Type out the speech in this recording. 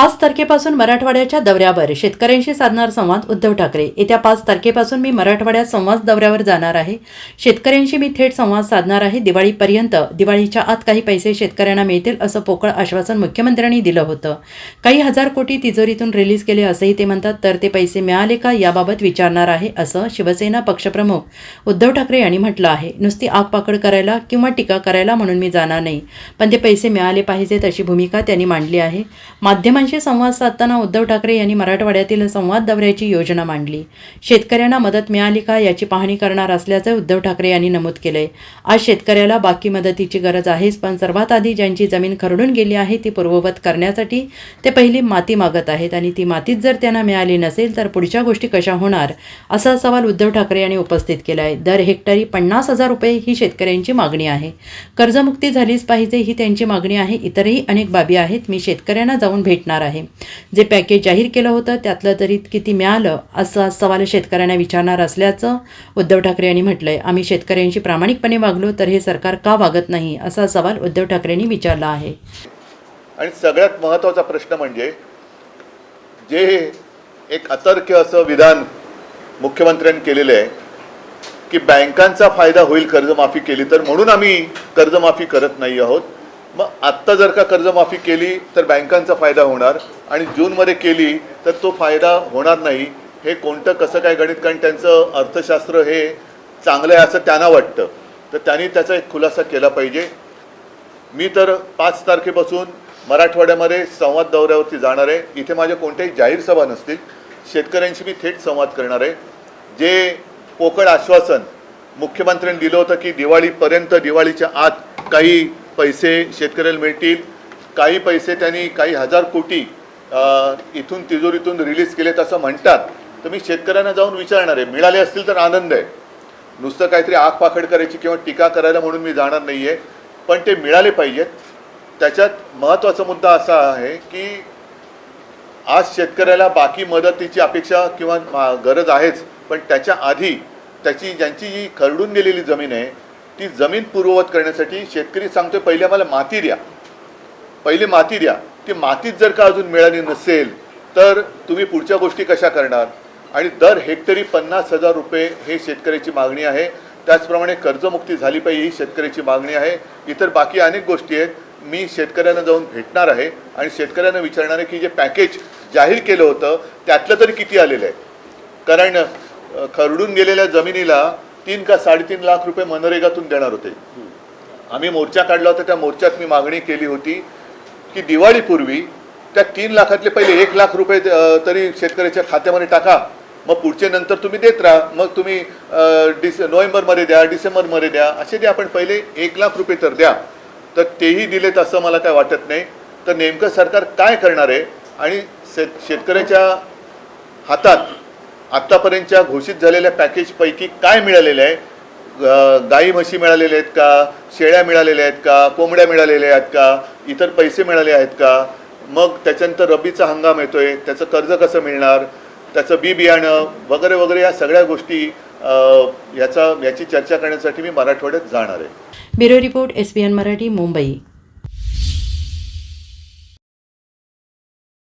पाच तारखेपासून मराठवाड्याच्या दौऱ्यावर शेतकऱ्यांशी साधणार संवाद उद्धव ठाकरे. येत्या पाच तारखेपासून मी मराठवाड्यात संवाद दौऱ्यावर जाणार आहे. शेतकऱ्यांशी मी थेट संवाद साधणार आहे. दिवाळीपर्यंत दिवाळीच्या आत काही पैसे शेतकऱ्यांना मिळतील असं पोकळ आश्वासन मुख्यमंत्र्यांनी दिलं होतं. काही हजार कोटी तिजोरीतून रिलीज केले असंही ते म्हणतात तर ते पैसे मिळाले का याबाबत विचारणार आहे असं शिवसेना पक्षप्रमुख उद्धव ठाकरे यांनी म्हटलं आहे. नुसती आगपाकड करायला किंवा टीका करायला म्हणून मी जाणार नाही. पण ते पैसे मिळाले पाहिजेत अशी भूमिका त्यांनी मांडली आहे. माध्यमांशी संवाद साधताना उद्धव ठाकरे यांनी मराठवाड्यातील संवाद दौऱ्याची योजना मांडली. शेतकऱ्यांना मदत मिळाली का याची पाहणी करणार असल्याचं उद्धव ठाकरे यांनी नमूद केलंय. आज शेतकऱ्याला बाकी मदतीची गरज आहेच पण सर्वात आधी ज्यांची जमीन खरडून गेली आहे ती पूर्ववत करण्यासाठी ते पहिली माती मागत आहेत आणि ती मातीच जर त्यांना मिळाली नसेल तर पुढच्या गोष्टी कशा होणार असा सवाल उद्धव ठाकरे यांनी उपस्थित केला आहे दर हेक्टरी पन्नास हजार रुपये ही शेतकऱ्यांची मागणी आहे. कर्जमुक्ती झालीच पाहिजे ही त्यांची मागणी आहे इतरही अनेक बाबी आहेत. मी शेतकऱ्यांना जाऊन भेटणार आहे. जे पॅकेज जाहीर केलं होतं त्यातलं तरी किती मिळालं असा सवाल शेतकऱ्यांना विचारणार असल्याचं उद्धव ठाकरे यांनी म्हटलंय. आम्ही शेतकऱ्यांशी प्रामाणिकपणे वागलो तर हे सरकार का वागत नाही असा सवाल उद्धव ठाकरेंनी विचारला आहे. आणि सगळ्यात महत्त्वाचा प्रश्न म्हणजे जे एक अतर्क्य असं विधान मुख्यमंत्र्यांनी केलेलं आहे की बँकांचा फायदा होईल कर्जमाफी केली तर म्हणून आम्ही कर्जमाफी करत नाही आहोत. मग आत्ता जर का कर्जमाफी केली तर बँकांचा फायदा होणार. आणि जूनमध्ये केली तर तो फायदा होणार नाही. हे कोणतं कसं काय गणित? कारण त्यांचं अर्थशास्त्र हे चांगलं आहे असं त्यांना वाटतं. तर त्यांनी त्याचा एक खुलासा केला पाहिजे. मी तर पाच तारखेपासून मराठवाड्यामध्ये संवाद दौऱ्यावरती जाणार आहे. इथे माझ्या कोणत्याही जाहीर सभा नसतील. शेतकऱ्यांशी मी थेट संवाद करणार आहे. जे पोकळ आश्वासन मुख्यमंत्र्यांनी दिलं होतं की दिवाळीपर्यंत दिवाळीच्या आत काही पैसे शेतकऱ्याला मिळतील. काही पैसे त्यांनी काही हजार कोटी इथून तिजोरीतून रिलीज केलेत असं म्हणतात. तर मी शेतकऱ्यांना जाऊन विचारणार आहे. मिळाले असतील तर आनंद आहे. नुसतं काहीतरी आगपाखड करायची किंवा टीका करायला म्हणून मी जाणार नाही आहे पण ते मिळाले पाहिजेत. त्याच्यात महत्त्वाचा मुद्दा असा आहे की आज शेतकऱ्याला बाकी मदतीची अपेक्षा किंवा गरज आहेच. पण त्याच्या आधी त्याची ज्यांची जी खरडून गेलेली जमीन आहे ती जमीन पूर्ववत करण्यासाठी शेतकरी सांगतोय पहिले आम्हाला माती द्या. पहिले माती द्या. ती मातीच जर का अजून मिळाली नसेल तर तुम्ही पुढच्या गोष्टी कशा करणार? आणि दर हेक्टरी पन्नास हजार रुपये हे शेतकऱ्याची मागणी आहे. त्याचप्रमाणे कर्जमुक्ती झाली पाहिजे ही शेतकऱ्याची मागणी आहे. इतर बाकी अनेक गोष्टी आहेत. मी शेतकऱ्यांना जाऊन भेटणार आहे आणि शेतकऱ्यांना विचारणार आहे की जे पॅकेज जाहीर केलं होतं त्यातलं तरी किती आलेलं आहे? कारण खरडून गेलेल्या जमिनीला तीन का साडेतीन लाख रुपये मनरेगातून देणार होते. आम्ही मोर्चा काढला होता त्या मोर्चात मी मागणी केली होती की दिवाळीपूर्वी त्या तीन लाखातले पहिले एक लाख रुपये तरी शेतकऱ्याच्या खात्यामध्ये टाका. मग पुढचे नंतर तुम्ही देत राहा. मग तुम्ही डिस नोव्हेंबरमध्ये द्या डिसेंबरमध्ये द्या असे द्या आपण पहिले एक लाख रुपये तर द्या. तर तेही दिलेत असं मला काय वाटत नाही. तर नेमकं सरकार काय करणार आहे? आणि शेत शेतकऱ्याच्या हातात आत्तापर्यंतच्या घोषित झालेल्या पॅकेजपैकी काय मिळालेलं आहे? गाई म्हशी मिळालेल्या आहेत का? शेळ्या मिळालेल्या आहेत का? कोंबड्या मिळालेल्या आहेत का? इतर पैसे मिळाले आहेत का? मग त्याच्यानंतर रब्बीचा हंगाम येतोय त्याचं कर्ज कसं मिळणार? त्याचं बी बियाणं वगैरे वगैरे या सगळ्या गोष्टी याचा याची चर्चा करण्यासाठी मी मराठवाड्यात जाणार आहे. Bureau report S Marathi Mumbai.